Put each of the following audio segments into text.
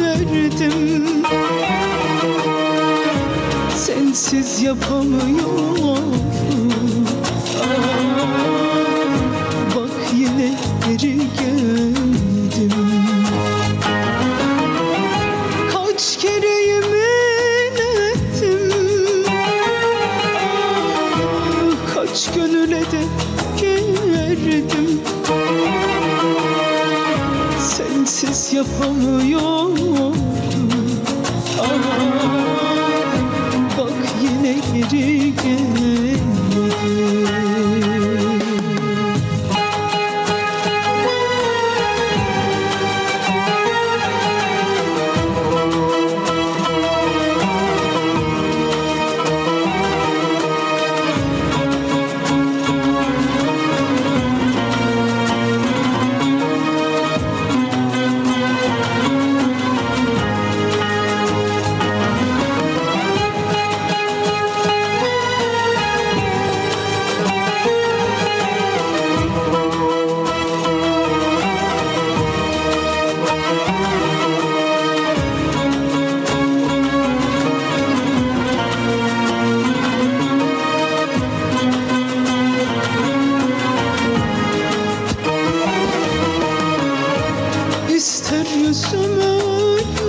verdim Sensiz yapamıyorum Bak yine geri geldim. Kaç kere yemin ettim. Kaç gönüle de verdim Sensiz yapamıyorum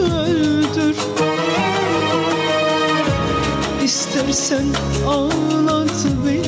öldür İstersen ağlat beni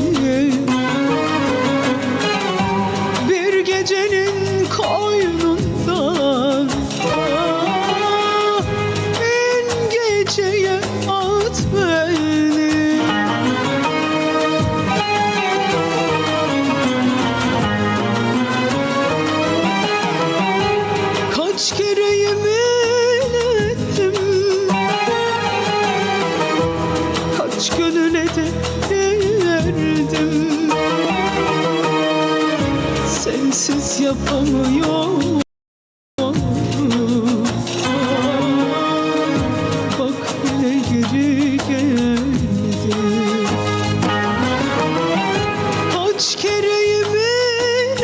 Sensiz yapamıyorum. Bak yine geri Kaç kere yemin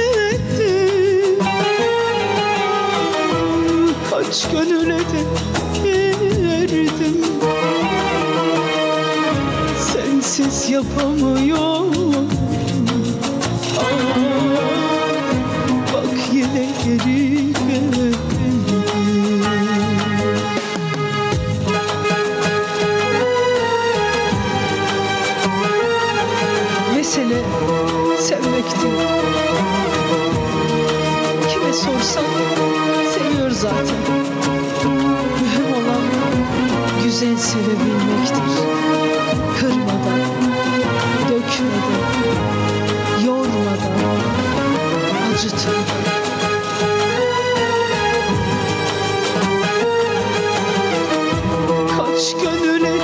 Kaç gönüle de verdim. Sensiz yapamıyorum. Ah, Bak Mesele sevmekti. Kime sorsan seviyor zaten. Mühim olan güzel sevebilmektir. Kırmadan, dökmeden, yormadan, acıtmadan. Gönüle